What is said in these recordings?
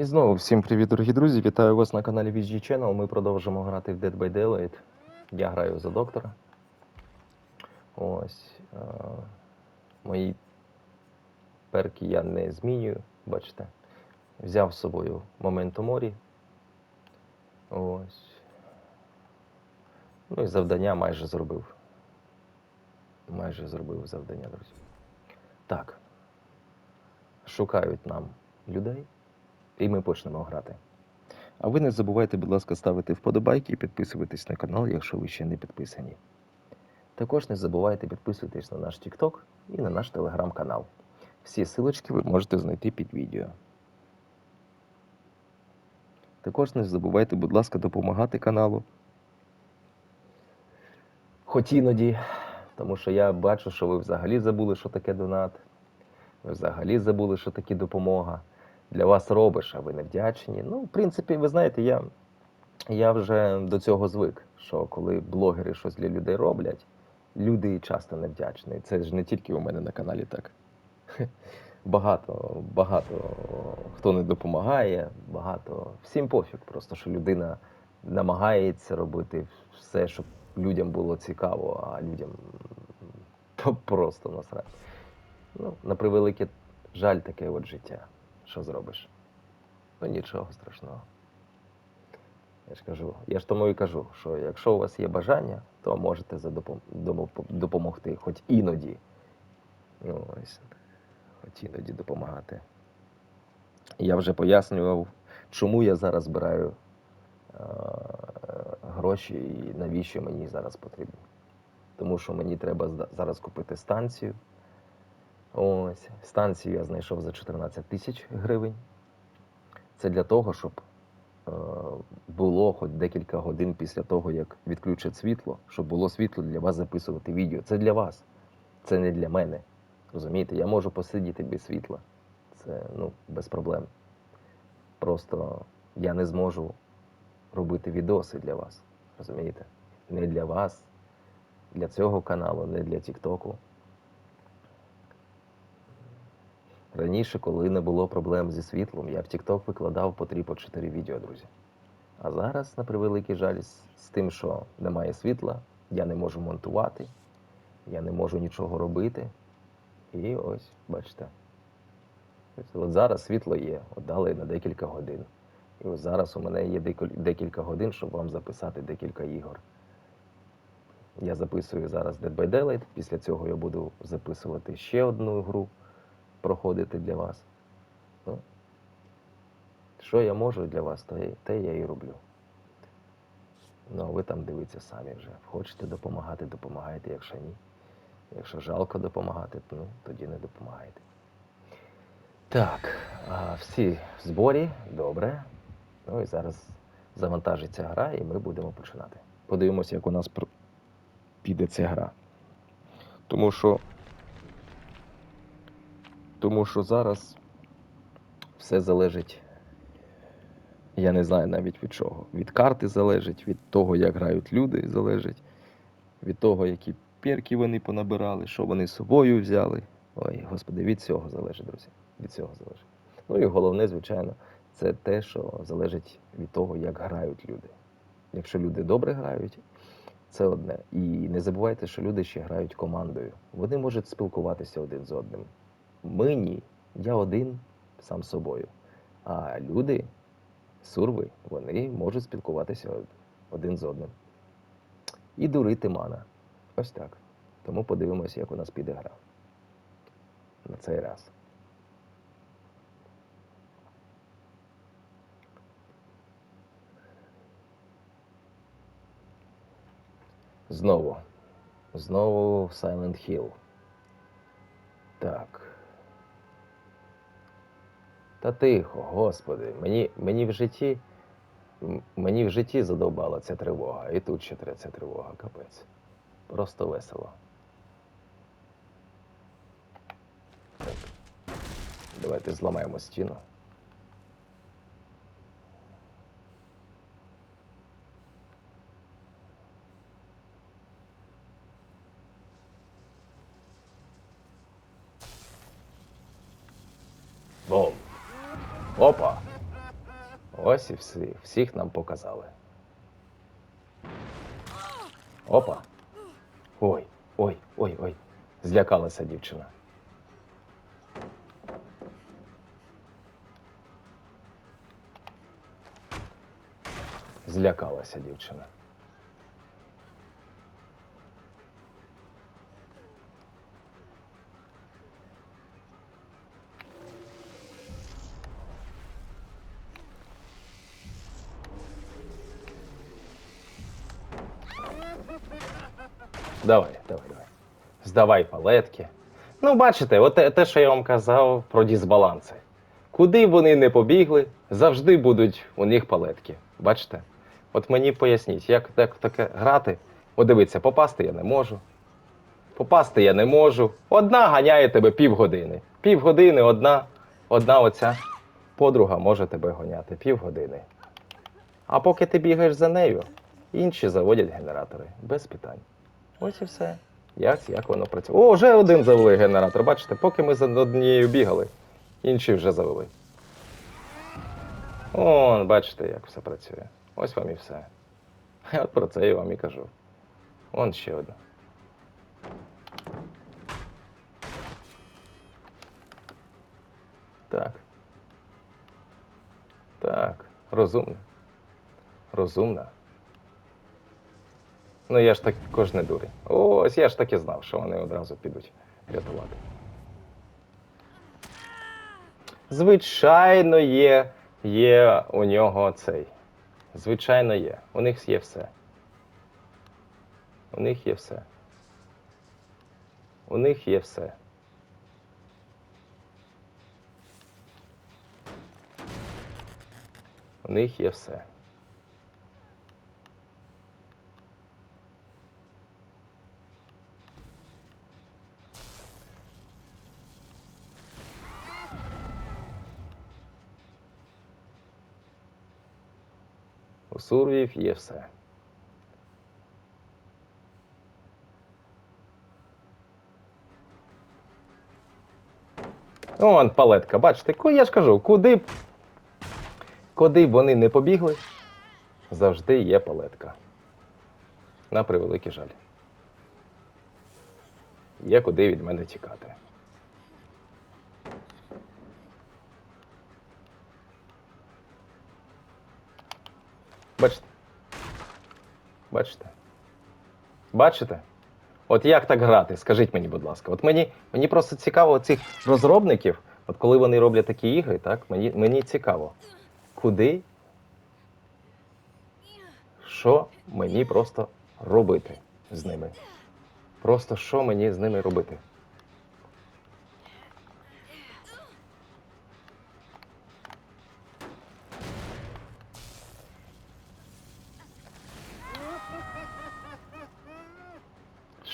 І знову всім привіт, дорогі друзі! Вітаю вас на каналі VG Channel. Ми продовжимо грати в Dead by Daylight. Я граю за доктора. Ось. Е- мої перки я не змінюю, бачите. Взяв з собою моменту морі. Ось. Ну і завдання майже зробив. Майже зробив завдання, друзі. Так. Шукають нам людей і ми почнемо грати. А ви не забувайте, будь ласка, ставити вподобайки і підписуватись на канал, якщо ви ще не підписані. Також не забувайте підписуватись на наш TikTok і на наш телеграм-канал. Всі силочки ви можете знайти під відео. Також не забувайте, будь ласка, допомагати каналу. Хоч іноді, тому що я бачу, що ви взагалі забули, що таке донат. Ви взагалі забули, що таке допомога для вас робиш, а ви не вдячні. Ну, в принципі, ви знаєте, я, я вже до цього звик, що коли блогери щось для людей роблять, люди часто не вдячні. Це ж не тільки у мене на каналі так. Багато, багато хто не допомагає, багато. Всім пофіг, просто що людина намагається робити все, щоб людям було цікаво, а людям просто насрать. Ну, на превеликий жаль таке от життя. Що зробиш? Ну нічого страшного. Я ж кажу, я ж тому і кажу, що якщо у вас є бажання, то можете допомогти, хоч іноді. Ну, ось, хоч іноді допомагати. Я вже пояснював, чому я зараз збираю е- гроші і навіщо мені зараз потрібні. Тому що мені треба зараз купити станцію. Ось, станцію я знайшов за 14 тисяч гривень. Це для того, щоб е, було хоч декілька годин після того, як відключать світло, щоб було світло для вас записувати відео. Це для вас, це не для мене. Розумієте, я можу посидіти без світла. Це ну, без проблем. Просто я не зможу робити відоси для вас. Розумієте? Не для вас, для цього каналу, не для Тіктоку. Раніше, коли не було проблем зі світлом, я в TikTok викладав по 3 по 4 відео, друзі. А зараз, на превеликий жаль, з, тим, що немає світла, я не можу монтувати, я не можу нічого робити. І ось, бачите. От зараз світло є, от дали на декілька годин. І ось зараз у мене є декілька годин, щоб вам записати декілька ігор. Я записую зараз Dead by Daylight, після цього я буду записувати ще одну гру проходити для вас. Ну, що я можу для вас, те, те я і роблю. Ну, а ви там дивіться самі вже. Хочете допомагати, допомагайте, якщо ні. Якщо жалко допомагати, ну, тоді не допомагайте. Так, всі в зборі, добре. Ну і зараз завантажиться гра, і ми будемо починати. Подивимося, як у нас піде ця гра. Тому що тому що зараз все залежить, я не знаю навіть від чого. Від карти залежить, від того, як грають люди, залежить, від того, які перки вони понабирали, що вони з собою взяли. Ой, господи, від цього залежить, друзі. Від цього залежить. Ну і головне, звичайно, це те, що залежить від того, як грають люди. Якщо люди добре грають, це одне. І не забувайте, що люди ще грають командою. Вони можуть спілкуватися один з одним. Ми ні. Я один сам собою. А люди, сурви, вони можуть спілкуватися один з одним. І дурити мана. Ось так. Тому подивимося, як у нас піде гра. На цей раз. Знову. Знову Silent Hill. Так. Та тихо, господи, мені, мені в житті. Мені в житті задовбала ця тривога, і тут ще ця тривога, капець. Просто весело. Так. Давайте зламаємо стіну. Бом. Опа. Ось і всі, всіх нам показали. Опа. Ой, ой, ой, ой. Злякалася дівчина. Злякалася дівчина. Давай, давай, давай. Здавай палетки. Ну, бачите, от те, те, що я вам казав про дисбаланси. Куди вони не побігли, завжди будуть у них палетки. Бачите? От мені поясніть, як так, таке грати. От дивіться, попасти я не можу. Попасти я не можу. Одна ганяє тебе півгодини. Півгодини одна, одна оця подруга може тебе гоняти. Півгодини. А поки ти бігаєш за нею, інші заводять генератори. Без питань. Ось і все. Як, як воно працює. О, вже один завели генератор. Бачите, поки ми за однією бігали, інші вже завели. О, бачите, як все працює. Ось вам і все. Я от про це я вам і кажу. Вон ще одна. Так. Так, розумно. Розумна. Ну я ж так не дурень. Ось я ж так і знав, що вони одразу підуть рятувати. Звичайно, є, є у нього цей. Звичайно, є. У них є все. У них є все. У них є все. У них є все. Сурвів є все. Вон палетка, бачите, я ж кажу, куди б, куди б вони не побігли, завжди є палетка. На превеликий жаль. Є куди від мене тікати. Бачите? Бачите? Бачите? От як так грати? Скажіть мені, будь ласка. От мені, мені просто цікаво цих розробників, от коли вони роблять такі ігри, так, мені, мені цікаво, куди, що мені просто робити з ними. Просто що мені з ними робити?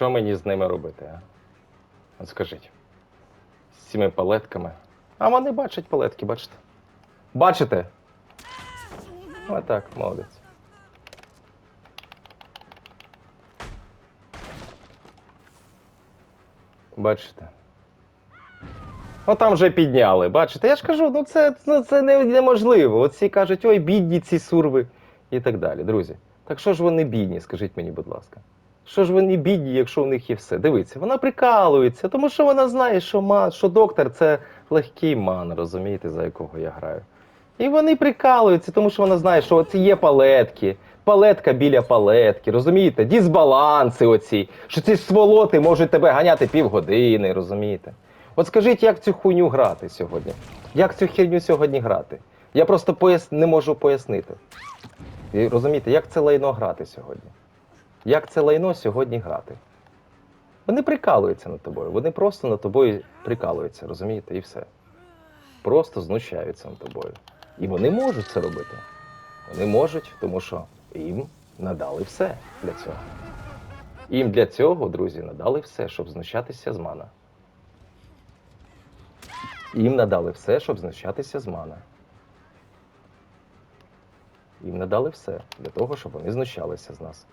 Що мені з ними робити, а? От скажіть. З цими палетками. А вони бачать палетки, бачите? Бачите? Отак, молодець. Бачите? Ну там вже підняли, бачите? Я ж кажу, ну це, ну, це не- неможливо. Оці кажуть, ой, бідні ці сурви і так далі. Друзі, так що ж вони бідні, скажіть мені, будь ласка. Що ж вони бідні, якщо у них є все? Дивіться, вона прикалується, тому що вона знає, що ман, що доктор це легкий ман, розумієте, за якого я граю. І вони прикалуються, тому що вона знає, що от є палетки, палетка біля палетки, розумієте? Дисбаланси оці, що ці сволоти можуть тебе ганяти півгодини, розумієте? От скажіть, як цю хуйню грати сьогодні? Як цю херню сьогодні грати? Я просто пояс... не можу пояснити. І, розумієте, як це лайно грати сьогодні? Як це лайно сьогодні грати? Вони прикалуються над тобою, вони просто над тобою прикалуються, розумієте, і все. Просто знущаються над тобою. І вони можуть це робити. Вони можуть, тому що їм надали все для цього. Їм для цього, друзі, надали все, щоб знущатися з мана. Їм надали все, щоб знущатися з мана. Їм надали все для того, щоб вони знущалися з нас.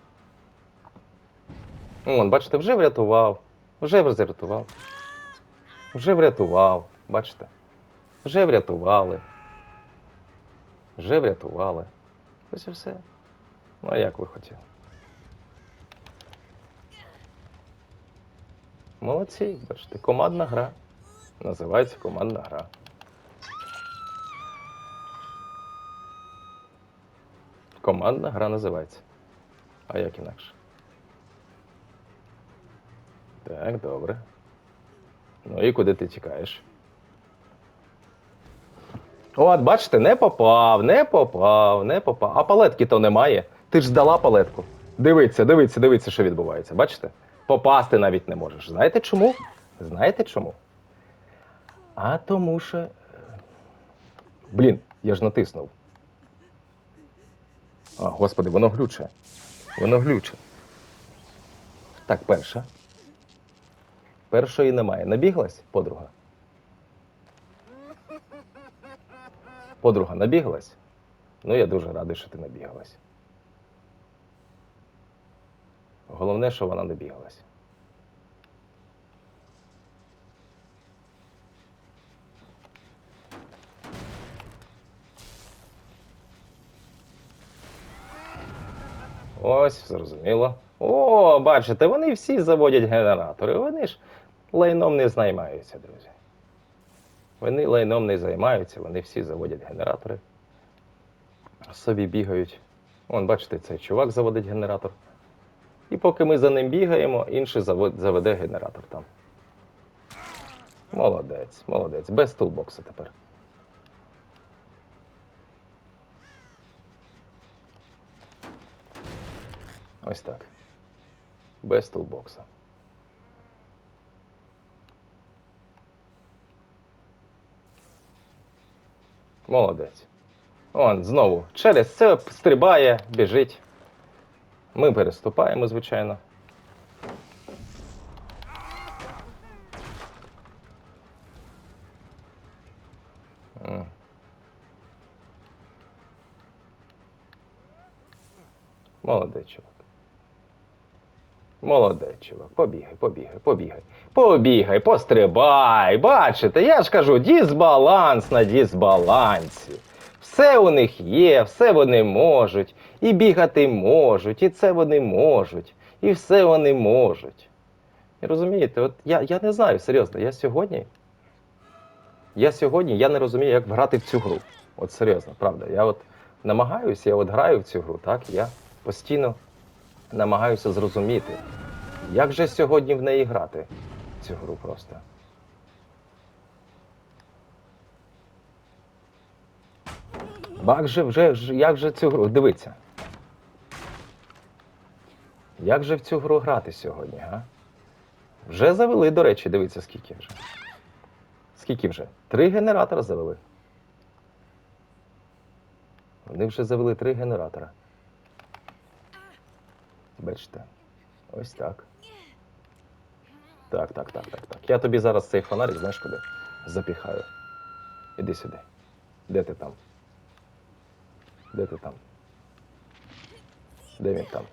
Вон, бачите, вже врятував, вже врятував. Вже врятував, бачите? Вже врятували. Вже врятували. Ось і все. Ну, а як ви хотіли? Молодці, бачите, командна гра. Називається командна гра. Командна гра називається. А як інакше? Так, добре. Ну і куди ти тікаєш? От, бачите, не попав, не попав, не попав. А палетки то немає. Ти ж здала палетку. Дивіться, дивіться, дивіться, що відбувається. Бачите? Попасти навіть не можеш. Знаєте чому? Знаєте чому? А тому що. Блін, я ж натиснув. А, господи, воно глюче. Воно глюче. Так, перша. Першої немає. Набіглась, подруга? Подруга набіглась? Ну, я дуже радий, що ти набігалась. Головне, що вона набігалась. Ось, зрозуміло. О, бачите, вони всі заводять генератори. Вони ж лайном не займаються, друзі. Вони лайном не займаються, вони всі заводять генератори. Собі бігають. Вон, бачите, цей чувак заводить генератор. І поки ми за ним бігаємо, інший заведе генератор там. Молодець, молодець. Без тулбоксу тепер. Ось так. Без тулбокса. Молодець. Он знову через це стрибає, біжить. Ми переступаємо, звичайно. Молодець, чувак. Молодець, чувак. Побігай, побігай, побігай. Побігай, пострибай. Бачите, я ж кажу, дисбаланс на дисбалансі. Все у них є, все вони можуть. І бігати можуть, і це вони можуть, і все вони можуть. І розумієте, от я, я не знаю, серйозно, я сьогодні. Я сьогодні я не розумію, як грати в цю гру. От серйозно, правда. Я от намагаюся, я от граю в цю гру, так? Я постійно намагаюся зрозуміти, як же сьогодні в неї грати цю гру просто. Як же вже як же цю гру? Дивіться. Як же в цю гру грати сьогодні, га? Вже завели, до речі, дивіться, скільки вже. Скільки вже? Три генератора завели. Вони вже завели три генератора. Бачите? Ось так. Так, так, так, так, так. Я тобі зараз цей фонарик, знаєш куди? Запіхаю. Іди сюди. Де ти там? Де ти там? Де він там?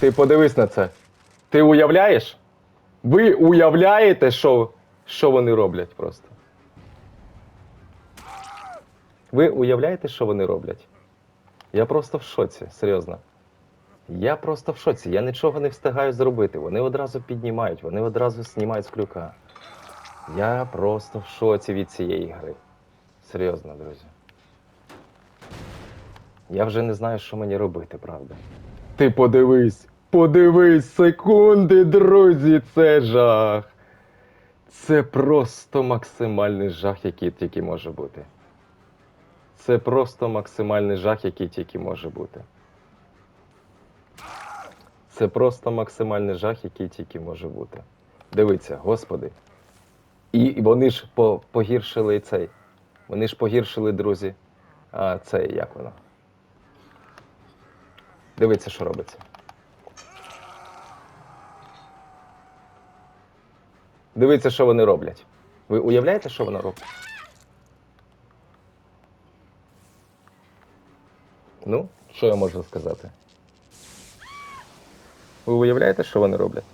Ти подивись на це. Ти уявляєш? Ви уявляєте, що, що вони роблять просто? Ви уявляєте, що вони роблять? Я просто в шоці, серйозно. Я просто в шоці. Я нічого не встигаю зробити. Вони одразу піднімають, вони одразу знімають з крюка. Я просто в шоці від цієї гри. Серйозно, друзі. Я вже не знаю, що мені робити, правда. Ти подивись, подивись, секунди, друзі, це жах. Це просто максимальний жах, який тільки може бути. Це просто максимальний жах, який тільки може бути. Це просто максимальний жах, який тільки може бути. Дивіться, господи. І вони ж по- погіршили цей. Вони ж погіршили, друзі, А це як воно? Дивіться, що робиться. Дивіться, що вони роблять. Ви уявляєте, що вони роблять? Ну, що я можу сказати? Ви уявляєте, що вони роблять?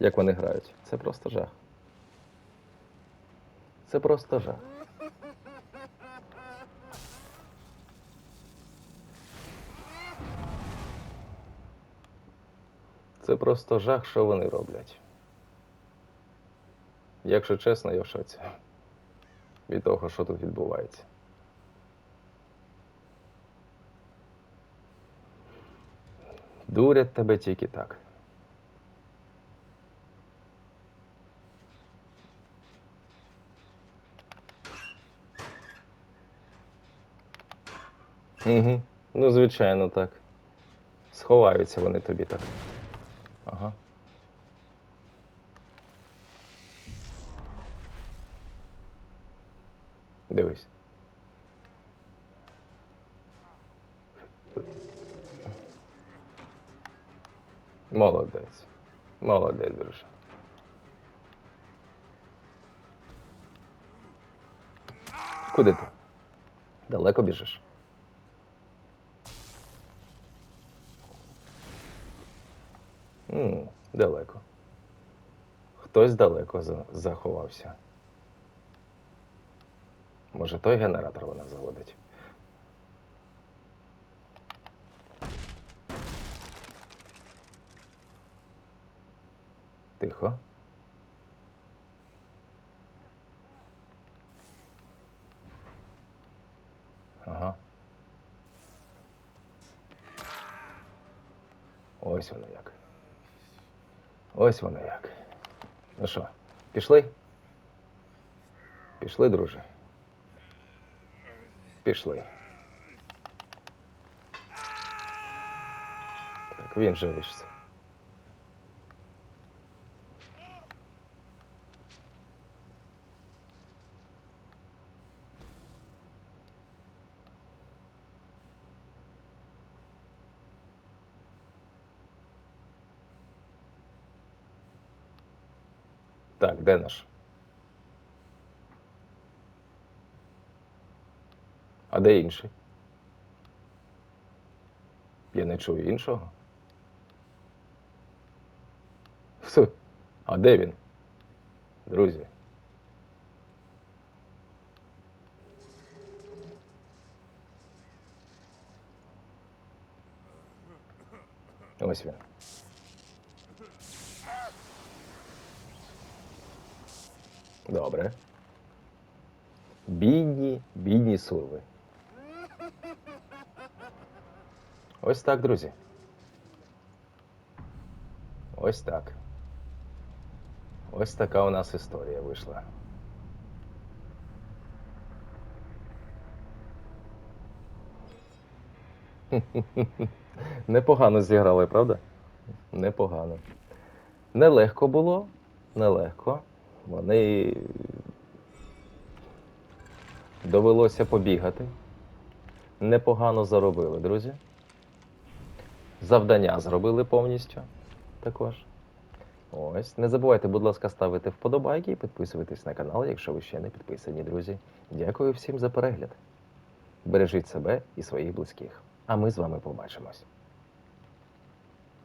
Як вони грають? Це просто жах. Це просто жах. Це просто жах, що вони роблять. Якщо чесно, я в шоці від того, що тут відбувається. Дурять тебе тільки так. Угу. Ну, звичайно, так. Сховаються вони тобі так. Ага. Дивись. Молодець. Молодець, друже. Куди ти? Далеко біжиш? м далеко. Хтось далеко за- заховався. Може, той генератор вона заводить. Тихо. Ага. Ось воно як. Ось воно як. Ну що, пішли? Пішли, друже. Пішли. Так, він же. Так, де наш? Де інший? Я не чую іншого. Все. А де він? Друзі. Ось він. Добре. Бідні, бідні сурви. Ось так, друзі. Ось так. Ось така у нас історія вийшла. Непогано зіграли, правда? Непогано. Нелегко було, нелегко. Вони довелося побігати. Непогано заробили, друзі. Завдання зробили повністю також. Ось. Не забувайте, будь ласка, ставити вподобайки і підписуйтесь на канал, якщо ви ще не підписані, друзі. Дякую всім за перегляд. Бережіть себе і своїх близьких. А ми з вами побачимось.